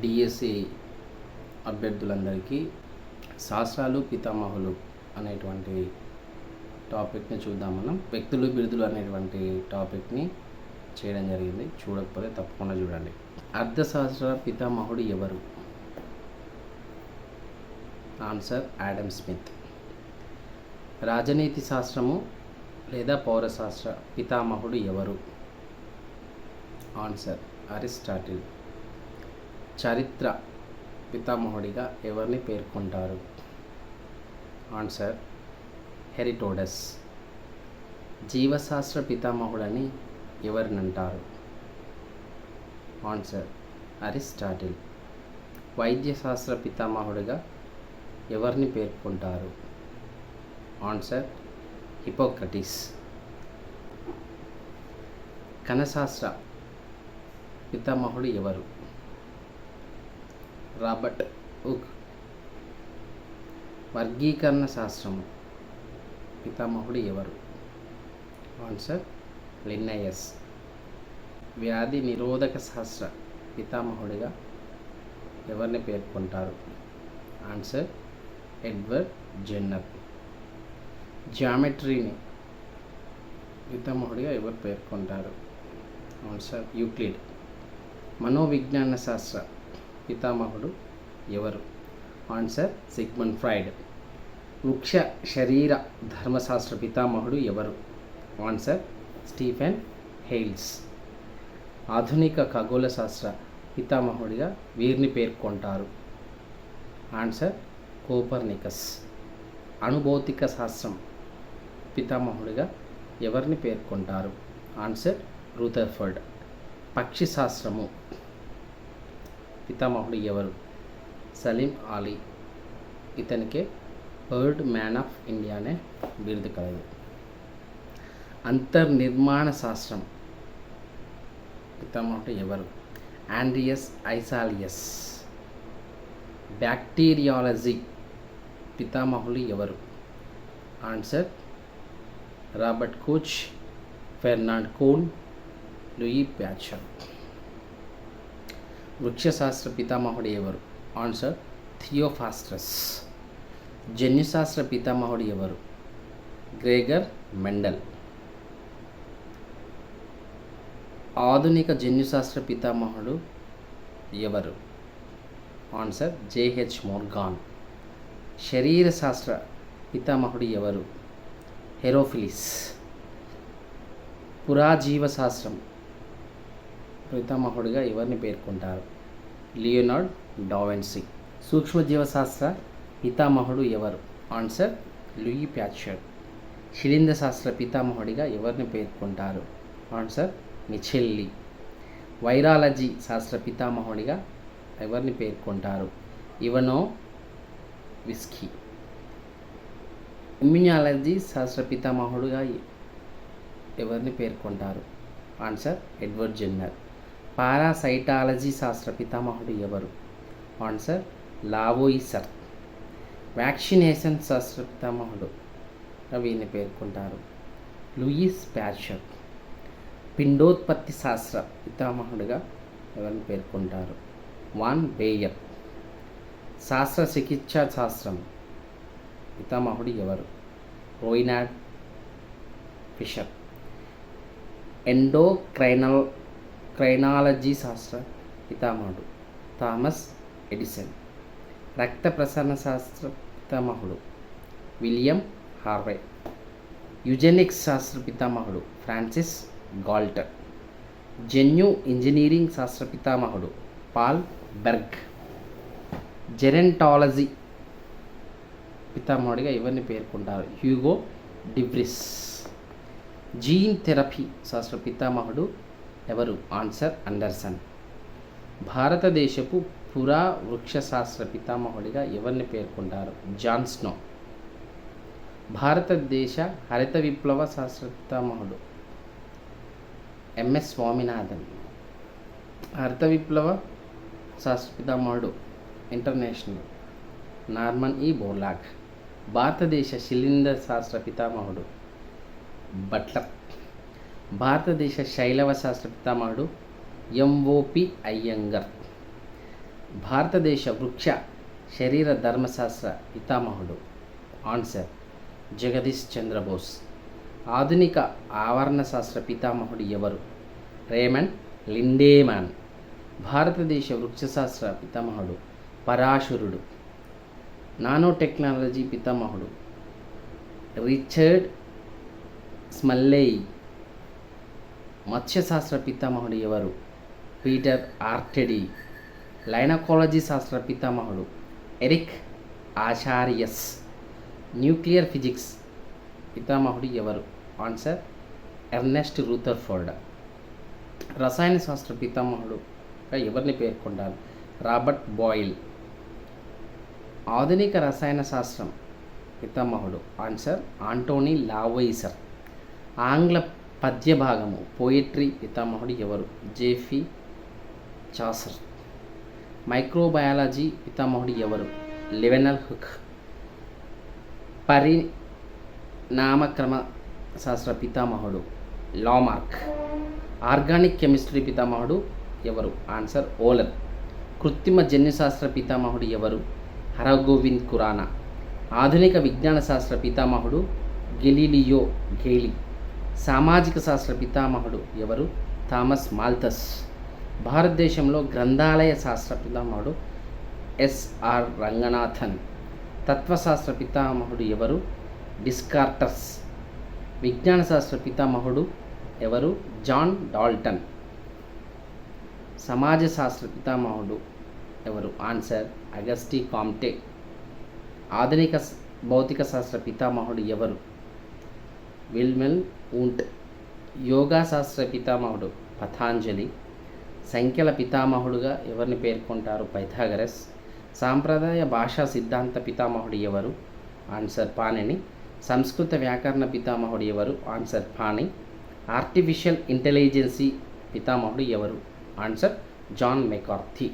DSC అభ్యర్థులందరికీ శాస్త్రాలు పితామహులు అనేటువంటి టాపిక్ని చూద్దాం మనం. వ్యక్తులు బిరుదులు అనేటువంటి టాపిక్ని చేయడం జరిగింది. చూడకపోతే తప్పకుండా చూడండి. అర్థశాస్త్ర పితామహుడు ఎవరు? Answer Adam Smith. రాజనీతి శాస్త్రము లేదా పౌరశాస్త్ర పితామహుడు ఎవరు? Answer Aristotle. చరిత్ర పితామహుడిగా ఎవరిని పేర్కొంటారు? Answer Herodotus. జీవశాస్త్ర పితామహుడని ఎవరినంటారు? Answer Aristotle. వైద్యశాస్త్ర పితామహుడిగా ఎవరిని పేర్కొంటారు? Answer Hippocrates. కణశాస్త్ర పితామహుడు ఎవరు? రాబర్ట్ ఉక్ వర్గీకరణ శాస్త్రము పితామహుడు ఎవరు? ఆన్సర్ లిన్నయస్ వ్యాధి నిరోధక శాస్త్ర. పితామహుడిగా ఎవరిని పేర్కొంటారు? ఆన్సర్ ఎడ్వర్డ్ జెన్నర్ జామెట్రీని పితామహుడిగా ఎవరు పేర్కొంటారు? ఆన్సర్ యూక్లిడ్ మనోవిజ్ఞాన శాస్త్ర. పితామహుడు ఎవరు? ఆన్సర్ సిగ్మన్ ఫ్రైడ్ వృక్ష శరీర ధర్మశాస్త్ర పితామహుడు ఎవరు? Answer Stephen Hales. ఆధునిక ఖగోళ శాస్త్ర పితామహుడిగా వీరిని పేర్కొంటారు. Answer Copernicus. అణుభౌతిక శాస్త్రం పితామహుడిగా ఎవరిని పేర్కొంటారు? Answer Rutherford. పక్షి శాస్త్రము పితామహుడు ఎవరు? సలీం అలీ. ఇతనికే బర్డ్ మ్యాన్ ఆఫ్ ఇండియా అనే బిరుదు కలదు. అంతర్నిర్మాణ శాస్త్రం. పితామహుడు ఎవరు? Andreas Vesalius. బ్యాక్టీరియాలజీ. పితామహులు ఎవరు? Answer Robert Koch Ferdinand Cohn Louis Pasteur. వృక్షశాస్త్ర పితామహుడు ఎవరు? ఆన్సర్ థియోఫాస్ట్రస్ జన్యుశాస్త్ర పితామహుడు ఎవరు? గ్రేగర్ మెండల్ ఆధునిక జన్యుశాస్త్ర పితామహుడు ఎవరు? ఆన్సర్ జేహెచ్ మోర్గాన్ శరీర శాస్త్ర పితామహుడు ఎవరు? హెరోఫిలిస్ పురాజీవ శాస్త్రం పితామహుడిగా ఎవరిని పేర్కొంటారు. లియోనార్డ్ డావెన్సీ సూక్ష్మజీవశాస్త్ర పితామహుడు ఎవరు? ఆన్సర్ లూయి ప్యాచర్ శిలింద శాస్త్ర పితామహుడిగా ఎవరిని పేర్కొంటారు? ఆన్సర్ మిచెల్లి వైరాలజీ శాస్త్ర పితామహుడిగా ఎవరిని పేర్కొంటారు? ఇవనో విస్కీ. ఇమ్యునాలజీ శాస్త్ర పితామహుడుగా ఎవరిని పేర్కొంటారు? Answer Edward Jenner. పారాసైటాలజీ శాస్త్ర పితామహుడు ఎవరు? ఆన్సర్ లావోయిసర్ వ్యాక్సినేషన్ శాస్త్ర పితామహుడు. వీరిని పేర్కొంటారు? లూయిస్ ప్యాచర్ పిండోత్పత్తి శాస్త్ర పితామహుడుగా ఎవరిని పేర్కొంటారు? Von Baer. శాస్త్ర చికిత్సా శాస్త్రం పితామహుడు ఎవరు? రోయినాడ్ ఫిషర్. ఎండోక్రైనల్ క్రైనాలజీ శాస్త్ర పితామహుడు థామస్ ఎడిసన్. రక్త ప్రసరణ శాస్త్ర పితామహుడు విలియం హార్వే. యుజెనిక్స్ శాస్త్ర పితామహుడు ఫ్రాన్సిస్ గాల్టర్. జన్యు ఇంజనీరింగ్ శాస్త్ర పితామహుడు పాల్ బెర్గ్. జెరెంటాలజీ పితామహుడిగా ఇవన్నీ పేర్కొంటారు? హ్యూగో డిబ్రిస్ జీన్ థెరపీ శాస్త్ర పితామహుడు ఎవరు? Answer Anderson. భారతదేశపు పురా వృక్ష శాస్త్ర పితామహుడిగా ఎవరిని పేర్కొంటారు? John Snow. భారతదేశ హరిత విప్లవ శాస్త్ర పితామహుడు ఎంఎస్ స్వామినాథన్. హరిత విప్లవ శాస్త్ర పితామహుడు ఇంటర్నేషనల్ నార్మన్ ఈ బోర్లాక్. భారతదేశ శిలీంద్ర శాస్త్ర పితామహుడు బట్లర్ భారతదేశ శైలవ శాస్త్ర పితామహుడు ఎంఓపి అయ్యంగర్. భారతదేశ వృక్ష శరీర ధర్మశాస్త్ర పితామహుడు. ఆన్సర్ జగదీష్ చంద్రబోస్ ఆధునిక ఆవరణ శాస్త్ర పితామహుడు ఎవరు? రేమండ్ లిండేమాన్ భారతదేశ వృక్షశాస్త్ర పితామహుడు. పరాశురుడు. నానో టెక్నాలజీ పితామహుడు. రిచర్డ్ స్మల్లేయి మత్స్యశాస్త్ర పితామహుడు ఎవరు? పీటర్ ఆర్టెడీ. లైనకాలజీ శాస్త్ర పితామహుడు ఎరిక్ ఆచారియస్. న్యూక్లియర్ ఫిజిక్స్ పితామహుడు ఎవరు? ఆన్సర్ ఎర్నెస్ట్ రూథర్ఫోర్డ్ రసాయన శాస్త్ర పితామహుడు ఎవరిని పేర్కొంటారు? Robert Boyle. ఆధునిక రసాయన శాస్త్రం పితామహుడు. Answer Antoine Lavoisier. ఆంగ్ల పద్యభాగము. పోయిట్రీ పితామహుడు ఎవరు? జేఫీ చాసర్ మైక్రోబయాలజీ పితామహుడు ఎవరు? లెవెనల్ హుక్ పరిణామక్రమ శాస్త్ర పితామహుడు లామార్క్ ఆర్గానిక్ కెమిస్ట్రీ పితామహుడు ఎవరు? ఆన్సర్ ఓలర్ కృత్రిమ జన్యుశాస్త్ర పితామహుడు ఎవరు? హరగోవింద్ ఖురానా ఆధునిక విజ్ఞాన శాస్త్ర పితామహుడు గెలీలియో గేలి సామాజిక శాస్త్ర పితామహుడు ఎవరు? థామస్ మాల్థస్ భారతదేశంలో గ్రంథాలయ శాస్త్ర పితామహుడు ఎస్ఆర్ రంగనాథన్. తత్వశాస్త్ర పితామహుడు ఎవరు? డిస్కార్టస్. విజ్ఞాన శాస్త్ర పితామహుడు ఎవరు? John Dalton. సమాజ శాస్త్ర పితామహుడు ఎవరు? ఆన్సర్ అగస్టీ కామ్టే ఆధునిక భౌతిక శాస్త్ర పితామహుడు ఎవరు? విల్మెల్ ఊంట్. యోగా శాస్త్ర పితామహుడు పతాంజలి. సంఖ్యల పితామహుడుగా ఎవరిని పేర్కొంటారు? పైథాగరస్. సాంప్రదాయ భాషా సిద్ధాంత పితామహుడు ఎవరు? ఆన్సర్ పాణిని. సంస్కృత వ్యాకరణ పితామహుడు ఎవరు? ఆన్సర్ పాణి. ఆర్టిఫిషియల్ ఇంటెలిజెన్సీ పితామహుడు ఎవరు? Answer John McCarthy.